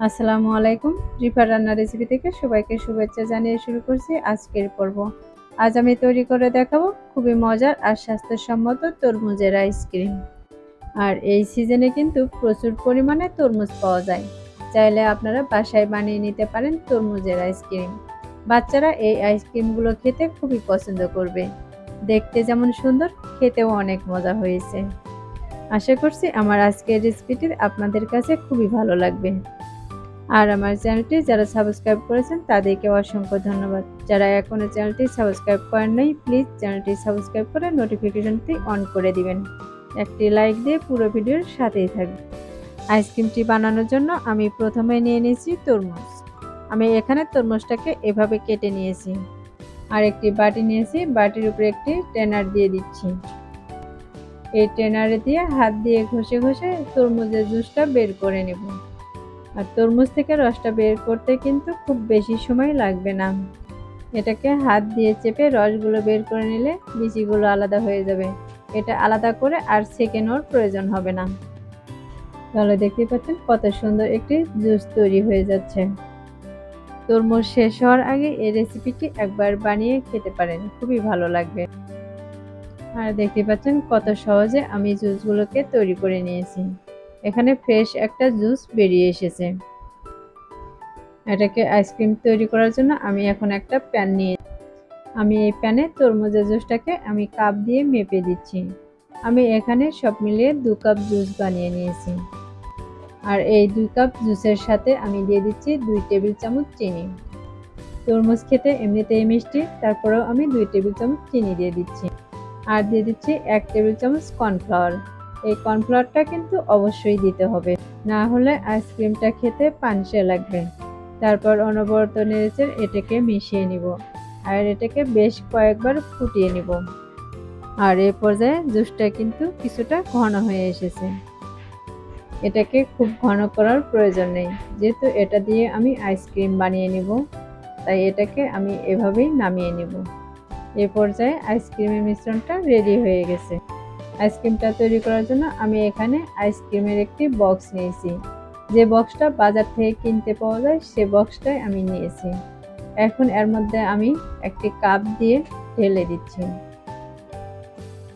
আসসালামু আলাইকুম। রিফার রান্না রেসিপি থেকে সবাইকে শুভেচ্ছা জানিয়ে শুরু করছি আজকের পর্ব। আজ আমি তৈরি করে দেখাবো খুবই মজার আর স্বাস্থ্যসম্মত তরমুজের আইসক্রিম আর এই সিজনে কিন্তু প্রচুর পরিমাণে তরমুজ পাওয়া যায়। চাইলে আপনারা বাসায় বানিয়ে নিতে পারেন তরমুজের আইসক্রিম বাচ্চারা এই আইসক্রিমগুলো খেতে খুবই পছন্দ করবে। দেখতে যেমন সুন্দর, খেতেও অনেক মজা হয়েছে। আশা করছি আমার আজকের রেসিপিটি আপনাদের কাছে খুবই ভালো লাগবে। আর আমার চ্যানেলটি যারা সাবস্ক্রাইব করেছেন তাদেরকে অসংখ্য ধন্যবাদ। যারা এখনও চ্যানেলটি সাবস্ক্রাইব করেন নাই প্লিজ চ্যানেলটি সাবস্ক্রাইব করে নোটিফিকেশনটি অন করে দিবেন। একটি লাইক দিয়ে পুরো ভিডিওর সাথেই থাকবে আইসক্রিমটি বানানোর জন্য আমি প্রথমে নিয়ে নিয়েছি তরমুজ। আমি এখানে তরমুজটাকে এভাবে কেটে নিয়েছি। আর একটি বাটি নিয়েছি, বাটির উপরে একটি ট্রেনার দিয়ে দিচ্ছি। এই ট্রেনারে দিয়ে হাত দিয়ে ঘষে ঘষে তরমুজের জুসটা বের করে নেব। আর তরমুজ থেকে রসটা বের করতে কিন্তু খুব বেশি সময় লাগবে না। এটাকে হাত দিয়ে চেপে রসগুলো বের করে নিলে বিচিগুলো আলাদা হয়ে যাবে। এটা আলাদা করে আর সেকেন্ডর প্রয়োজন হবে না। তাহলে দেখতে পাচ্ছেন কত সুন্দর একটি জুস তৈরি হয়ে যাচ্ছে। তরমুজ শেষ হওয়ার আগে এই রেসিপিটি একবার বানিয়ে খেতে পারেন, খুবই ভালো লাগবে। আর দেখতে পাচ্ছেন কত সহজে আমি জুসগুলোকে তৈরি করে নিয়েছি। এখানে ফ্রেশ একটা জুস বেরিয়ে এসেছে। এটাকে আইসক্রিম তৈরি করার জন্য আমি এখন একটা প্যান নিয়ে আমি এই প্যানে তরমুজের জুসটাকে আমি কাপ দিয়ে মেপে দিচ্ছি। আমি এখানে সব মিলিয়ে দু কাপ জুস বানিয়ে নিয়েছি। আর এই দুই কাপ জুসের সাথে আমি দিয়ে দিচ্ছি দুই টেবিল চামচ চিনি। তরমুজ খেতে এমনিতেই মিষ্টি, তারপরেও আমি দুই টেবিল চামচ চিনি দিয়ে দিচ্ছি। আর দিয়ে দিচ্ছি এক টেবিল চামচ কর্নফ্লাওয়ার এই কর্নফ্লাওয়ারটা কিন্তু অবশ্যই দিতে হবে। না হলে আইসক্রিমটা খেতে পানসে লাগবে। তারপর অনবরত নেড়েছে এটাকে মিশিয়ে নিব আর এটাকে বেশ কয়েকবার ফুটিয়ে নিব। আর এ পর্যায়ে জুসটা কিন্তু কিছুটা ঘন হয়ে এসেছে। এটাকে খুব ঘন করার প্রয়োজন নেই। যেহেতু এটা দিয়ে আমি আইসক্রিম বানিয়ে নিব, তাই এটাকে আমি এভাবেই নামিয়ে নিব। এ পর্যায়ে আইসক্রিমের মিশ্রণটা রেডি হয়ে গেছে। আইসক্রিমটা তৈরি করার জন্য আমি এখানে আইসক্রিমের একটি বক্স নিয়েছি। যে বক্সটা বাজার থেকে কিনতে পাওয়া যায়, সে বক্সটাই আমি নিয়েছি। এখন এর মধ্যে আমি একটি কাপ দিয়ে ঢেলে দিচ্ছি।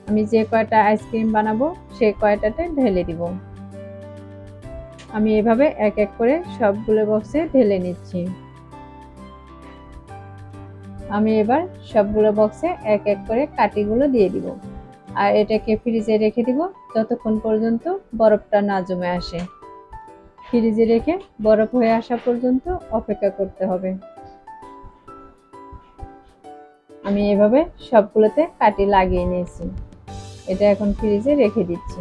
আমি যে কয়টা আইসক্রিম বানাবো, সে কয়টাতে ঢেলে দিব। আমি এভাবে এক এক করে সবগুলো বক্সে ঢেলে নিচ্ছি। আমি এবার সবগুলো বক্সে এক এক করে কাটিগুলো দিয়ে দিব। আর এটাকে ফ্রিজে রেখে দিব যতক্ষণ পর্যন্ত বরফটা না জমে আসে। ফ্রিজে রেখে বরফ হয়ে আসা পর্যন্ত অপেক্ষা করতে হবে। আমি এভাবে সবগুলোতে কাটি লাগিয়ে নিয়েছি। এটা এখন ফ্রিজে রেখে দিচ্ছি।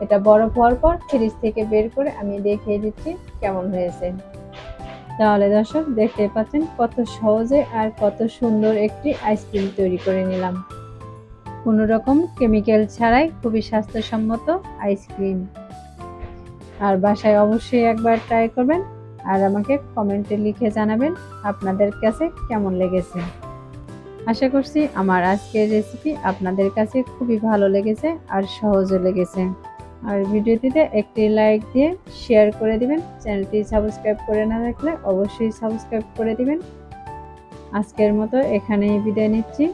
এটা বরফ হওয়ার পর ফ্রিজ থেকে বের করে আমি দেখিয়ে দিচ্ছি কেমন হয়েছে। তাহলে দর্শক দেখতে পাচ্ছেন কত সহজে আর কত সুন্দর একটি আইসক্রিম তৈরি করে নিলাম। কোনো রকম কেমিক্যাল ছাড়াই খুবই স্বাস্থ্যসম্মত আইসক্রিম আর বাসায় অবশ্যই একবার ট্রাই করবেন আর আমাকে কমেন্টে লিখে জানাবেন আপনাদের কাছে কেমন লেগেছে। আশা করছি আমার আজকের রেসিপি আপনাদের কাছে খুবই ভালো লেগেছে আর সহজও লেগেছে। আর ভিডিওটিতে একটি লাইক দিয়ে শেয়ার করে দিবেন। চ্যানেলটি সাবস্ক্রাইব করে না রাখলে অবশ্যই সাবস্ক্রাইব করে দিবেন। আজকের মতো এখানেই বিদায় নিচ্ছি।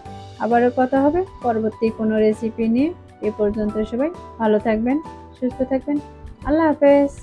আবারও কথা হবে। পরবর্তী কোনো রেসিপি নিয়ে এ পর্যন্ত সবাই ভালো থাকবেন, সুস্থ থাকবেন। আল্লাহ হাফেজ।